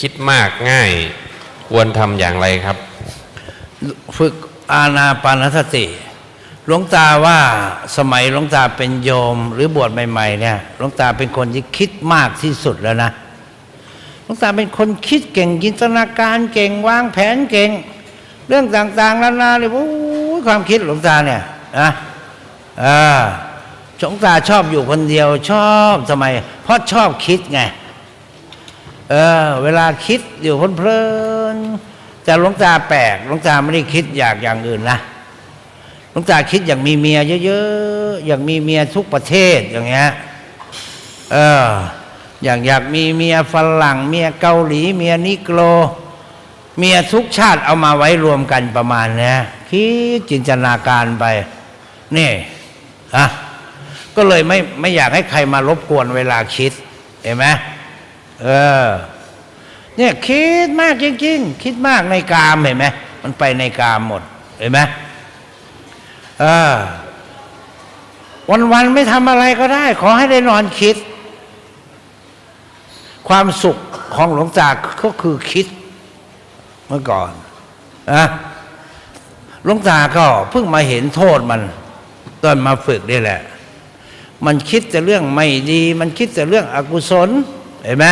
คิดมากง่าย ควรทำอย่างไรครับ ฝึกอาณาปานสติหลวงตาว่าสมัยหลวงตาเป็นโยมหรือบวชใหม่ ๆ เนี่ยหลวงตาเป็นคนที่คิดมากที่สุดแล้วนะหลวงตาเป็นคนคิดเก่งจินตนาการเก่งวางแผนเก่ง เรื่องต่างๆนานาเลยโอ้ยความคิดหลวงตาเนี่ยนะอ่าหลวงตาชอบอยู่คนเดียวชอบทำไมเพราะชอบคิดไง เออ เวลาคิดอยู่เพลินๆแต่หลวงตาแปลกหลวงตาไม่ได้คิดอยากอย่างอื่นนะหลวงตาคิดอย่ากมีเมียเยอะๆอย่ากมีเมียทุกประเทศอย่างเงี้ยเอออย่ากอยากมีเมียฝรั่ง เมียเกาหลี เมียนิโกรเมียทุกชาติเอามาไว้รวมกันประมาณเนี้ยคิดจินตนาการไป นี่ฮะก็เลยไม่ไม่อยากให้ใครมารบกวนเวลาคิด เห็นไหม เออ เนี่ยคิดมากจริงๆ คิดมากในกามเห็นไหมมันไปในกามหมดเห็นไหมเออ วันๆไม่ทำอะไรก็ได้ ขอให้ได้นอนคิด ความสุขของหลวงตาก็คือคิด เมื่อก่อนนะหลวงตาก็เพิ่งมาเห็นโทษมัน ตอนมาฝึกนี่แหละ มันคิดแต่เรื่องไม่ดี มันคิดแต่เรื่องอกุศล เห็นไหม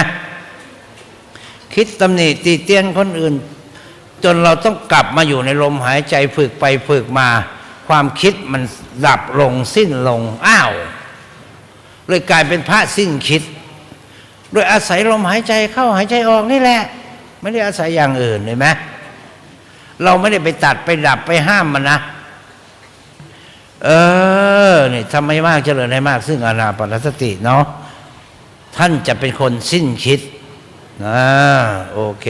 คิดตำหนิตีเตียนคนอื่น จนเราต้องกลับมาอยู่ในลมหายใจฝึกไปฝึกมา ความคิดมันดับลงสิ้นลงอ้าวเลยกลายเป็นพระสิ้นคิด โดยอาศัยลมหายใจเข้าหายใจออกนี่แหละ ไม่ได้อาศัยอย่างอื่นเห็นไหมเราไม่ได้ไปตัดไปดับไปห้ามมันนะเออนี่ทำให้มากเจริญให้มาก ซึ่งอานาปานสติเนาะ ท่านจะเป็นคนสิ้นคิดนะโอเค